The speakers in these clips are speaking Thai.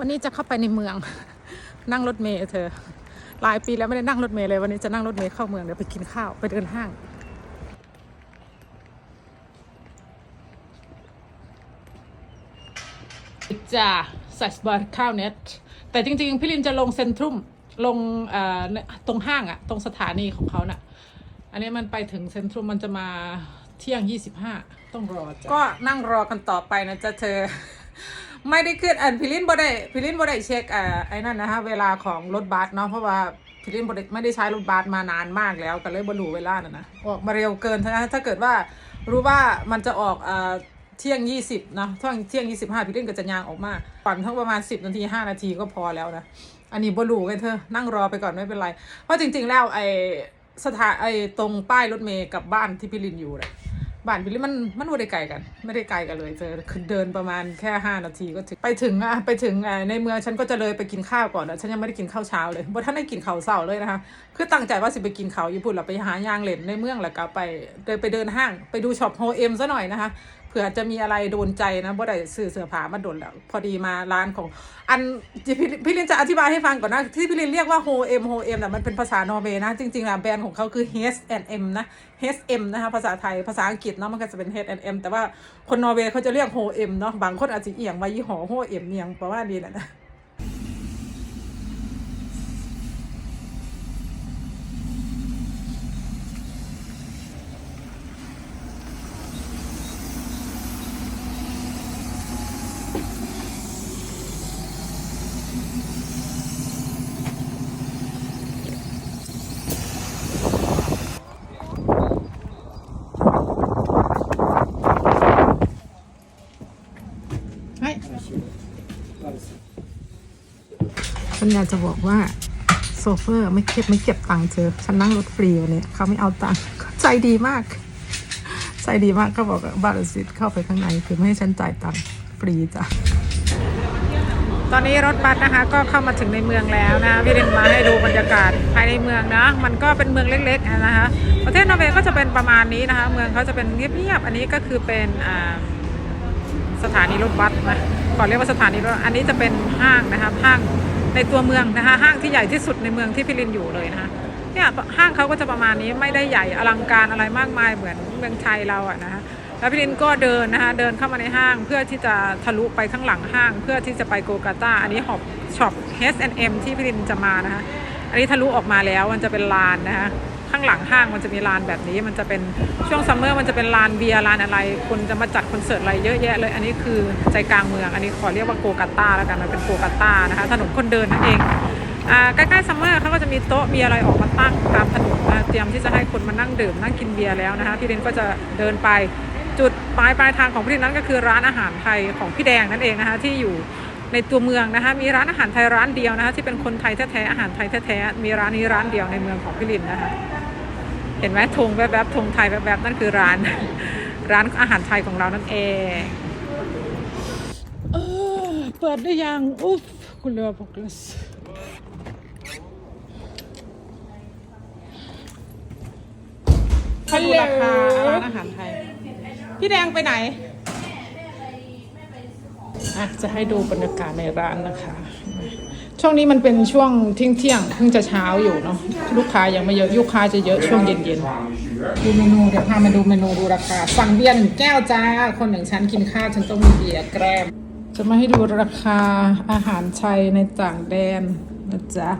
วันนี้จะเข้าไปในเมือง นั่งรถเมล์เธอ หลายปีแล้วไม่ได้นั่งรถเมล์เลย วันนี้จะนั่งรถเมล์เข้าเมืองเดี๋ยวไปกินข้าวไปเดินห้างจะใส่บาร์ข้าวเน็ตแต่จริง ๆ พี่ลินจะลงเซ็นทรัลลงเอ่อตรงห้างอะตรงสถานีของเขาน่ะ อันนี้มันไปถึงเซ็นทรัลมันจะมาเที่ยง 25 ต้องรอจ้ะก็นั่งรอกันต่อไปนะจ๊ะเธอ ไม่ได้ขึ้นอันพิลินบ่ได้พิลินบ่ได้เช็คเอ่อไอ้นั่นนะคะเวลาของรถบัสเนาะเพราะว่าพิลินบ่ได้ไม่ได้ใช้รถบัสมานานมากแล้วก็เลยบ่รู้เวลาน่ะนะออกมาเร็วเกินนะถ้าเกิดว่ารู้ว่ามันจะออกเอ่อเที่ยง20เนะเที่ยงเที่ยง25พิลินก็จะยางออกมาปั่นทั้งประมาณ10นาที5นาทีก็พอแล้วนะอันนี้บ่รู้กันเธอนั่งรอไปก่อนไม่เป็นไร เพราะจริง ๆ แล้วไอ้สถานไอ้ตรงป้ายรถเมย์กับบ้านที่พิลินอยู่เลย บ้านพิลินมันมันไม่ได้ไกลกัน ไม่ได้ไกลกันเลยเจอคือเดินประมาณแค่ห้านาทีก็ถึงไปถึงอะไปถึงอะในเมืองฉันก็จะเลยไปกินข้าวก่อนนะฉันยังไม่ได้กินข้าวเช้าเลยบ่ท่านได้กินข้าวเช้าเลยนะคะคือตั้งใจว่าสิไปกินข้าวญี่ปุ่นแล้วไปหายางเหลนในเมืองแล้วก็ไปเดินไปเดินห้างไปดูช็อปโฮเอ็มซะหน่อยนะคะ เผื่อจะมีอะไรโดนใจนะบ่ได้ซื้อเสื้อผ้ามาโดนแล้ว พอดีมาร้านของ อันพี่พี่ลินจะอธิบายให้ฟังก่อนนะที่พี่ลินเรียกว่าโฮเอ็มโฮเอ็มน่ะมันเป็นภาษานอร์เวย์นะ จริงๆแล้วแบรนด์ของเขาคือ H&M นะ H&M นะคะภาษาไทยภาษาอังกฤษเนาะมันก็จะเป็น H&M แต่ว่าคนนอร์เวย์เขาจะเรียกโฮเอ็มเนาะบางคนอาจจะเอียงว่ายี่ห้อโฮเอ็มเนียงประมาณนี้แหละนะ ฉันอยากจะบอกว่าโซเฟอร์ไม่เก็บไม่เก็บตังค์เธอฉันนั่งรถฟรีวันนี้เขาไม่เอาตังค์ใจดีมาก ใจดีมากเขาบอกว่าบัตรสิทธิ์เข้าไปข้างในคือไม่ให้ฉันจ่ายตังค์ฟรีจ้ะตอนนี้รถบัสนะคะก็เข้ามาถึงในเมืองแล้วนะพี่รินมาให้ดูบรรยากาศภายในเมืองนะมันก็เป็นเมืองเล็กๆนะคะประเทศนอร์เวย์ก็จะเป็นประมาณนี้นะคะ เมืองเขาจะเป็นเงียบๆอันนี้ก็คือเป็นสถานีรถบัสนะขอเรียกว่าสถานีรถอันนี้จะเป็นห้างนะคะห้าง ในตัวเมืองนะคะห้างที่ใหญ่ที่สุดในเมืองที่พิรินอยู่เลยนะคะเนี่ยห้างเขาก็จะประมาณนี้ไม่ได้ใหญ่อลังการอะไรมากมายเหมือนเมืองไทยเราอะนะคะแล้วพิรินก็เดินนะคะเดินเข้ามาในห้างเพื่อที่จะทะลุไปข้างหลังห้าง เพื่อที่จะไปโกกาตาอันนี้หอบช็อป H&M ที่พิรินจะมานะคะอันนี้ทะลุออกมาแล้วมันจะเป็นลานนะคะ ข้างหลังห้างมันจะมีลานแบบนี้ มันจะเป็นช่วงซัมเมอร์มันจะเป็นลานเบียร์ลานอะไร คนจะมาจัดคอนเสิร์ตอะไรเยอะแยะเลย อันนี้คือใจกลางเมือง อันนี้ขอเรียกว่าโกกาตาแล้วกันมันเป็นโกกาตานะคะถนนคนเดินนั่นเองใกล้ๆซัมเมอร์เขาก็จะมีโต๊ะมีอะไรออกมาตั้งตามถนนนะเตรียมที่จะให้คนมานั่งดื่มนั่งกินเบียร์แล้วนะคะพี่เรนก็จะเดินไปจุดปลายปลายทางของพี่เรนนั้นก็คือร้านอาหารไทยของพี่แดงนั่นเองนะคะที่อยู่ในตัวเมืองนะคะมีร้านอาหารไทยร้านเดียวนะคะที่เป็นคนไทยแท้ๆอาหารไทยแท้ๆมีร้านนี้ร้านเดียวในเมืองของพี่ลินนะคะ เห็นไหมธงแวบๆธงไทยแวบๆนั่นคือร้าน ร้านอาหารไทยของเรานั่นเองเออเปิดได้ยัง อุ๊บคุณเรือพกลสฮัลโหลราคาร้านอาหารไทย พี่แดงไปไหนอะจะให้ดูบรรยากาศในร้านนะคะ ช่วงนี้มันเป็นช่วงเที่ยงเที่ยงเพิ่งจะเช้าอยู่เนาะลูกค้ายังไม่เยอะลูกค้าจะเยอะช่วงเย็นๆดูเมนูเดี๋ยวพามาดูเมนูดูราคาสั่งเบียร์หนึ่งแก้วจ้าคนอย่างฉันกินข้าวฉันต้องมีเบียร์แกรมจะมาให้ดูราคาอาหารไทยในต่างแดนนะจ๊ะ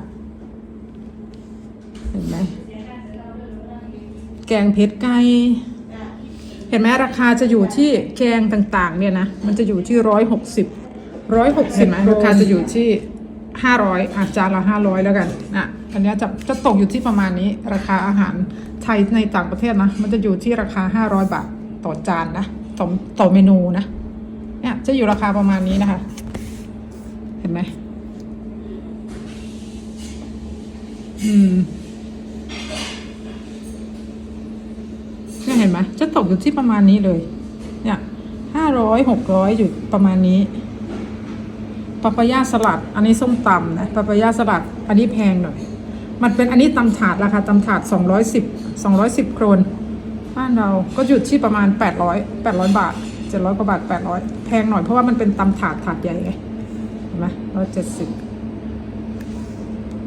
เห็นไหมแกงเผ็ดไก่เห็นไหมราคาจะอยู่ที่แกงต่างๆ เนี่ยนะมันจะอยู่ที่ร้อยหกสิบร้อยหกสิบไหมราคาจะอยู่ที่ ห้าร้อยอาจานละห้าร้อยแล้วกันนะอันเนี้ยจะจะตกอยู่ที่ประมาณนี้ ราคาอาหารไทยในต่างประเทศนะ มันจะอยู่ที่ราคาห้าร้อยบาทต่อจานนะต่อต่อเมนูนะเนี่ยจะอยู่ราคาประมาณนี้นะคะ เห็นไหมอืมเนี่ยเห็นไหมจะตกอยู่ที่ประมาณนี้เลย เนี่ยห้าร้อยหกร้อยอยู่ประมาณนี้ ปาปายาสลัด อันนี้ส้มตำนะปาปายาสลัด อันนี้แพงหน่อย มันเป็นอันนี้ตำถาดราคาตำถาดสองร้อยสิบสองร้อยสิบโครนบ้านเราก็หยุดที่ประมาณแปดร้อยแปดร้อยบาทเจ็ดร้อยกว่าบาทแปดร้อยแพงหน่อยเพราะว่ามันเป็นตำถาดถาดใหญ่ไงเห็นไหมร้อยเจ็ดสิบ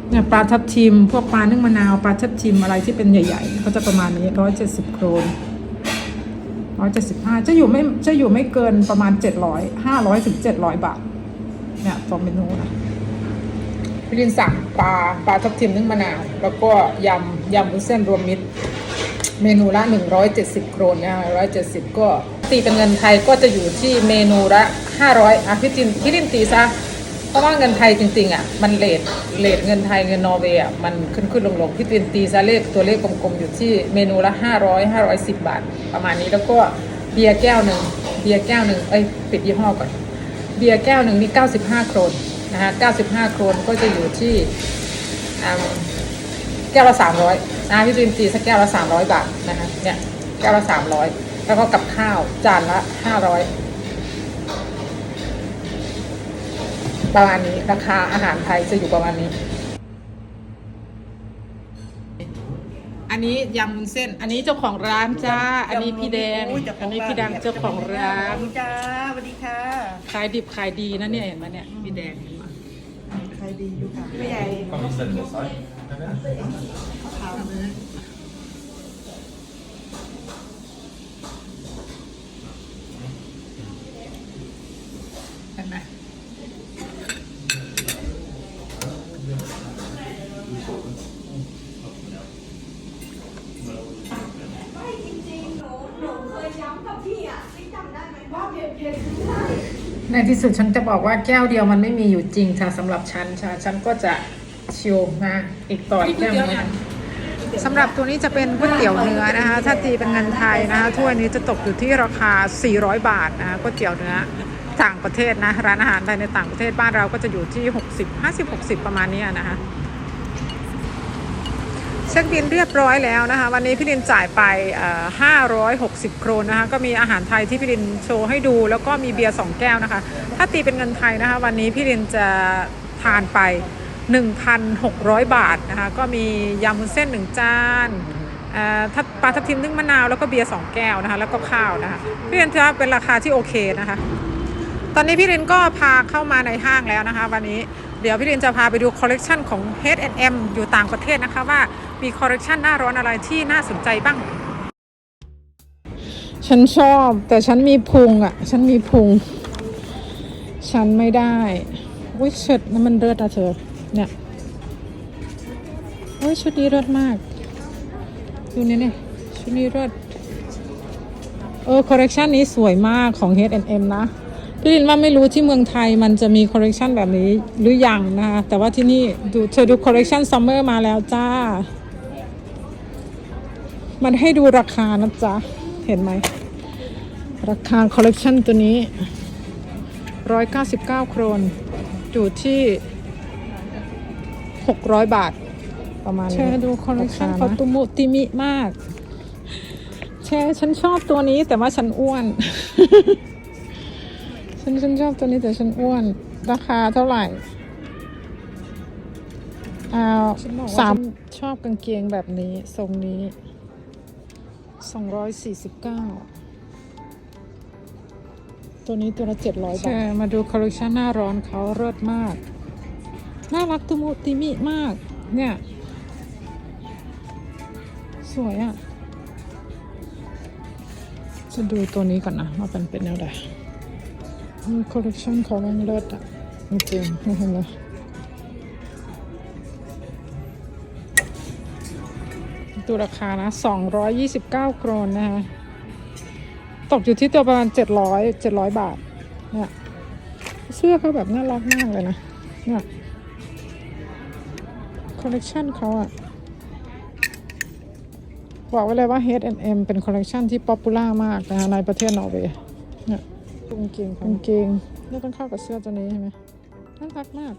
เนี่ยปลาทับทิม พวกปลานึ่งมะนาวปลาทับทิมอะไรที่เป็นใหญ่ๆ ก็จะประมาณนี้ร้อยเจ็ดสิบโครนร้อยเจ็ดสิบห้าจะอยู่ไม่จะอยู่ไม่เกินประมาณเจ็ดร้อยห้าร้อยถึงเจ็ดร้อยบาท เนี่ยต่อเมนูนะพี่ลินสั่งปลาปลาทับทิมนึ่งมะนาว แล้วก็ยำยำวุ้นเส้นรวมมิตร เมนูละ 170 โครนนะ170ก็ตีเป็นเงินไทยก็จะอยู่ที่เมนูละ 500อะพี่จินพี่ลินตีซะเพราะว่าเงินไทยจริงๆอะมันเลทเลทเงินไทยเงินนอร์เวย์อะมันขึ้นขึ้นลงลงพี่ลินตีซะเลขตัวเลขกลมๆอยู่ที่เมนูละ 500 510 บาท ประมาณนี้แล้วก็เบียร์แก้วหนึ่งเบียร์แก้วหนึ่งเอ้ยปิดยี่ห้อก่อน เบียร์แก้วหนึ่งนี่95 โครนนะฮะ95 โครนก็จะอยู่ที่อ่าแก้วละสามร้อยนะพี่จินตีสักแก้วละสามร้อยบาทนะคะ เนี่ยแก้วละสามร้อยแล้วก็กับข้าวจานละห้าร้อยประมาณนี้ราคาอาหารไทยจะอยู่ประมาณนี้ อันนี้ยำวุ้นเส้น อันนี้เจ้าของร้านจ้า อันนี้พี่แดงโยเจ้าขอัอนงนี้ร้าพี่ดังเจ้าของร้านจ้าสวัสดีค่ะ ขายดิบขายดีนะเนี่ยเห็นไหมเนี่ยพี่แดงเห็นไหมใครดีอยู่ค่ะพี่ใหญ่ Kan vi sende seg? ขาวมือ เห็นไหม ไม่จริงๆ หนู หนูเคยย้ำกับพี่อะพี่จำได้ไหมว่าเผ็ดเผ็ดไม่ได้ ในที่สุดฉันจะบอกว่าแก้วเดียวมันไม่มีอยู่จริงค่ะสำหรับฉันค่ะฉันก็จะชิลนะอีกต่ออีกแก้วหนึงสำหรับตัวนี้จะเป็นก๋วยเตี๋ยวเนื้อนะคะ ถ้าตีเป็นเงินไทยนะคะถ้วยนี้จะตกอยู่ที่ราคา 400 บาทนะคะก๋วยเตี๋ยวเนื้อต่างประเทศนะ ร้านอาหารภายในต่างประเทศบ้านเราก็จะอยู่ที่ 60 50 60 ประมาณนี้นะคะ เช็คบินเรียบร้อยแล้วนะคะ วันนี้พี่ลินจ่ายไป 560 โครนนะคะ ก็มีอาหารไทยที่พี่ลินโชว์ให้ดู แล้วก็มีเบียร์ 2 แก้วนะคะ ถ้าตีเป็นเงินไทยนะคะ วันนี้พี่ลินจะทานไป 1,600 บาทนะคะ ก็มียำวุ้นเส้น 1 จานเอ่อทับปลาทับทิมนึ่งมะนาว แล้วก็เบียร์ 2 แก้วนะคะ แล้วก็ข้าวนะคะ พี่ลินจะเป็นราคาที่โอเคนะคะ ตอนนี้พี่ลินก็พาเข้ามาในห้างแล้วนะคะ วันนี้เดี๋ยวพี่ลินจะพาไปดูคอลเลกชันของ H&M อยู่ต่างประเทศนะคะว่า มีคอลเลกชันหน้าร้อนอะไรที่น่าสนใจบ้าง ฉันชอบแต่ฉันมีพุงอะ ฉันมีพุง ฉันไม่ได้วิชุดนั้นมันเลิศอะเธอ เนี่ยวิชุดนี้เลิศมาก ดูนี่นี่ชุดนี้เลิศเออคอลเลกชันนี้สวยมากของ H&M นะพี่ลินว่าไม่รู้ที่เมืองไทยมันจะมีคอลเลกชันแบบนี้หรือยังนะคะแต่ว่าที่นี่ดูเธอดูคอลเลกชันซัมเมอร์มาแล้วจ้า มันให้ดูราคานะจ๊ะ เห็นไหม ราคาคอลเลกชันตัวนี้ 199 โครนอยู่ที่ 600 บาท ประมาณนี้เชดูคอลเลกชันเขาตุมุติมิมาก แชร์ฉันชอบตัวนี้แต่ว่าฉันอ้วน ฉันฉันชอบตัวนี้แต่ฉันอ้วน ราคาเท่าไหร่อ่าสามชอบกางเกงแบบนี้ ทรงนี้ สองร้อยสี่สิบเก้าตัวนี้ตัวละเจ็ดร้อยบาทมาดูคอลเลคชันหน้าร้อนเขาเลิศมาก น่ารักตุมุติมิมาก เนี่ย สวยอะ่ะ จะดูตัวนี้ก่อนนะ ว่าเป็นเป็นแนวใดคอลเลคชันเขาแม่งเลิศอะจริงๆเห็นไหม ดูราคานะ 229 โครนนะคะ ตกอยู่ที่ตัวประมาณ 700 700 บาท เนี่ย เสื้อเขาแบบน่ารักมากเลยนะ เนี่ยคอลเลคชันเขาอะบอกไว้เลยว่า H&M เป็นคอลเลกชันที่ป๊อปปูล่ามากนะคะในประเทศนอร์เวย์เนี่ยกางเกงกางเกงนี่ต้องเข้ากับเสื้อตัวนี้ใช่ไหมน่ารักมาก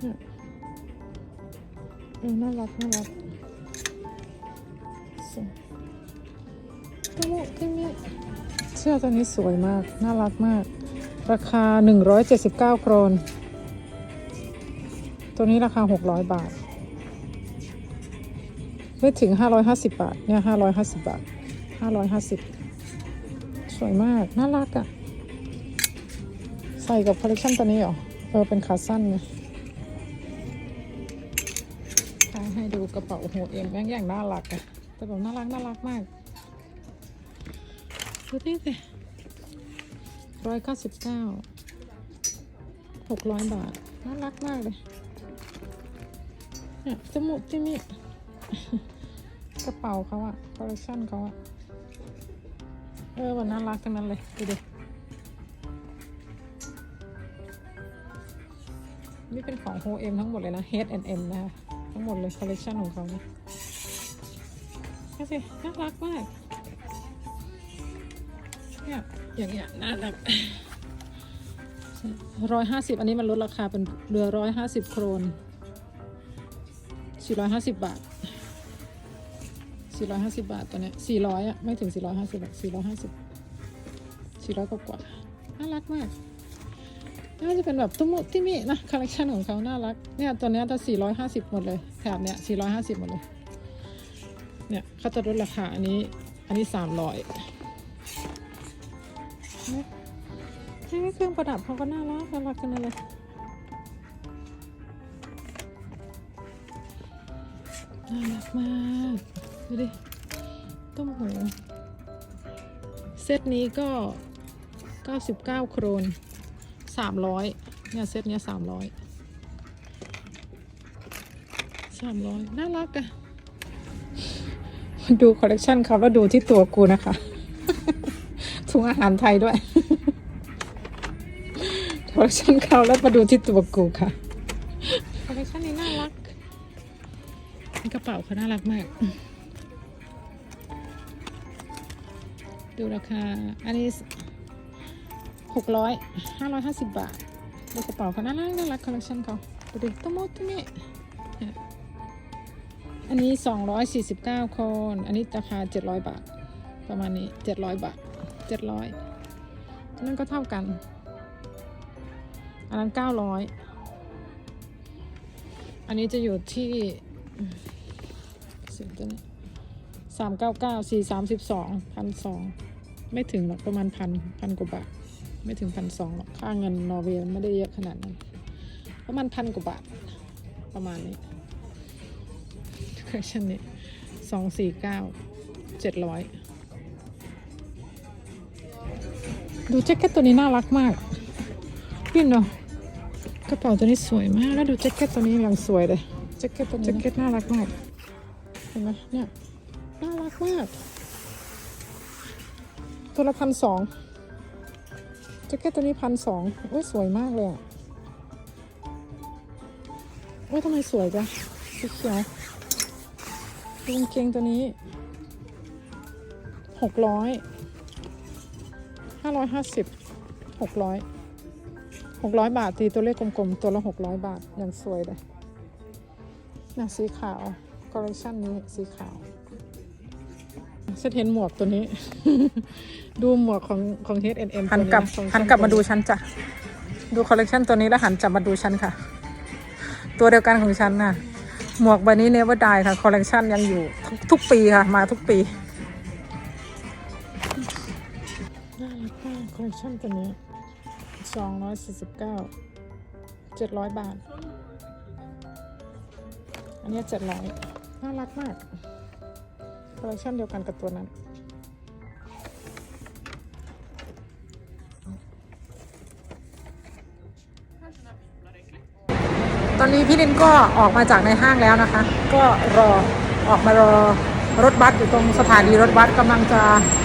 เนี่ยเออ น่ารักน่ารักสวยตัวนี้ตัวนี้เสื้อตัวนี้สวยมาก น่ารักมาก ราคา 179 โครน ตัวนี้ราคา 600 บาท ไม่ถึง 550 บาท เนี่ย550 บาท 550 สวยมาก น่ารักอะ่ะ ใส่กับคอลเลคชันตัวนี้เหรอ เออ เป็นขาสั้นไงถ่ย ให้ดูกระเป๋าหัวเอ็มแม่งอย่างน่ารักอะแต่แบบน่ารักน่ารักมากดูที่สิร้อยเก้าสิบเก้าหกร้อยบาท น่ารักมากเลยเนี่ยจมูกที่มีกระเป๋าเขาอะคอลเลคชันเขาอะเออวันน่ารักทั้งนั้นเลย ดูดินี่เป็นของ H&M ทั้งหมดเลยนะ H&M นะคะ ทั้งหมดเลยคอลเลคชันของเขาเนี่ยดูสิน่ารักมากเนี่ยอย่างเงี้ยน่ารักร้อยห้าสิบอันนี้มันลดราคาเป็นเรือร้อยห้าสิบโครนสี่ร้อยห้าสิบบาทสี่ร้อยห้าสิบบาทตัวเนี้ยสี่ร้อยอะไม่ถึงสี่ร้อยห้าสิบสี่ร้อยห้าสิบสี่ร้อยกว่าน่ารักมาก น่าจะเป็นแบบตุ้มุติมินะคอลเลคชันของเขาน่ารักเนี่ยตัวเนี้ยจะสี่ร้อยห้าสิบหมดเลยแถบเนี้ยสี่ร้อยห้าสิบหมดเลย เนี่ยเขาจะลดราคาอันนี้อันนี้สามร้อยนี่เครื่องประดับเขาก็น่ารักน่ารักกันเลยน่ารักมากดูดิต้มหูเซตนี้ก็ 99 โครน 300เนี่ยเซตเนี้ย300 300น่ารักอะดูคอลเลกชันเขาแล้วดูที่ตัวกูนะคะถุงอาหารไทยด้วยคอลเลคชันเขาแล้วมาดูที่ตัวกูค่ะคอลเลคชันนี้น่ารักกระเป๋าเขาน่ารักมาก ดูราคาอันนี้ หกร้อยห้าร้อยห้าสิบบาทดูกระเป๋าเขาน่ารักน่ารักคอลเลคชันเขาดูดิตะมุตะมิเนี่ยอันนี้สองร้อยสี่สิบเก้าคน อันนี้ราคาเจ็ดร้อยบาท ประมาณนี้เจ็ดร้อยบาทเจ็ดร้อยนั่นก็เท่ากัน อันนั้นเก้าร้อยอันนี้จะอยู่ที่สิ่งตัวนี้สามเก้าเก้าสี่สามสิบสองพันสองไม่ถึงหรอกประมาณพันพันกว่าบาท ไม่ถึงพันสองหรอกค่าเงินนอร์เวย์ไม่ได้เยอะขนาดนั้นประมาณพันกว่าบาท ประมาณนี้เคยชันนี้สองสี่เก้าเจ็ดร้อยดูแจ็คเก็ตตัวนี้น่ารักมากพี่เนาะกระเป๋าตัวนี้สวยมาก แล้วดูแจ็คเก็ตตัวนี้ยังสวยเลยแจ็คเก็ตตัวนี้แจ็คเก็ตน่ารักมากเห็นไหมเนี่ยน่ารักมากตัวละพันสอง แจ็คเก็ตตัวนี้พันสองโอ้ยสวยมากเลยอะโอ้ยทำไมสวยจังสีเขียวกางเกงตัวนี้หกร้อยห้าร้อยห้าสิบหกร้อยหกร้อยบาทตีตัวเลขกลมๆ ตัวละหกร้อยบาทยังสวยเลยน่ะสีขาวคอลเลคชันนี้สีขาว ฉันเห็นหมวกตัวนี้ ดูหมวกของของ H&M หันกลับหันกลับมาดูฉันจ้ะ ดูคอลเลคชันตัวนี้แล้วหันจับมาดูฉันค่ะ ตัวเดียวกันของฉันน่ะ หมวกใบนี้เนว r ด i ค่ะ คอลเลคชันยังอยู่ทุกทุกปีค่ะ มาทุกปีน่ารักมากคอลเลคชันตัวนี้สองร้อยสี่สิบเก้าเจ็ดร้อยบาท อันนี้เจ็ดร้อยน่ารักมาก คอลเลคชันเดียวกันกับตัวนั้นตอนนี้พี่ลินก็ออกมาจากในห้างแล้วนะคะ ก็รอออกมารอรถบัสอยู่ตรงสถานีรถบัสกำลังจะ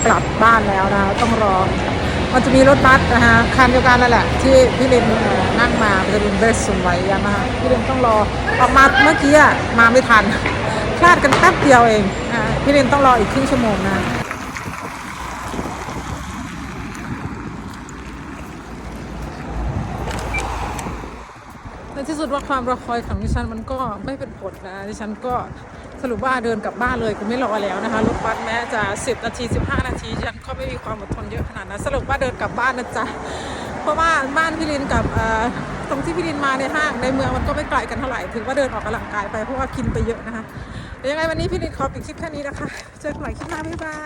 กลับบ้านแล้วนะต้องรอ มันจะมีรถบัสนะคะคันเดียวกันนั่นแหละ ที่พี่ลินนั่งมาเป็นเบสสมไว้ยามาพี่ลินต้องรอออกมาเมื่อกี้มาไม่ทัน พลาดกันแป๊บเดียวเองนะ พี่ลินต้องรออีกครึ่งชั่วโมงนะในที่สุดว่าความรอคอยของดิฉันมันก็ไม่เป็นผลนะดิฉันก็สรุปว่าเดินกลับบ้านเลยกูไม่รอแล้วนะคะรถบัสแม้จะ 10 นาที 15 นาทีฉันก็ไม่มีความอดทนเยอะขนาดนั้นสรุปว่าเดินกลับบ้านนะจ๊ะเพราะว่าบ้านพี่ลินกับตรงที่พี่ลินมาในห้างในเมืองมันก็ไม่ไกลกันเท่าไหร่ถือว่าเดินออกกำลังกายไปเพราะว่ากินไปเยอะนะคะ ยังไงวันนี้พี่ลิดขอปิดคลิปแค่นี้นะคะ เจอกันใหม่คลิปหน้าบ๊ายบาย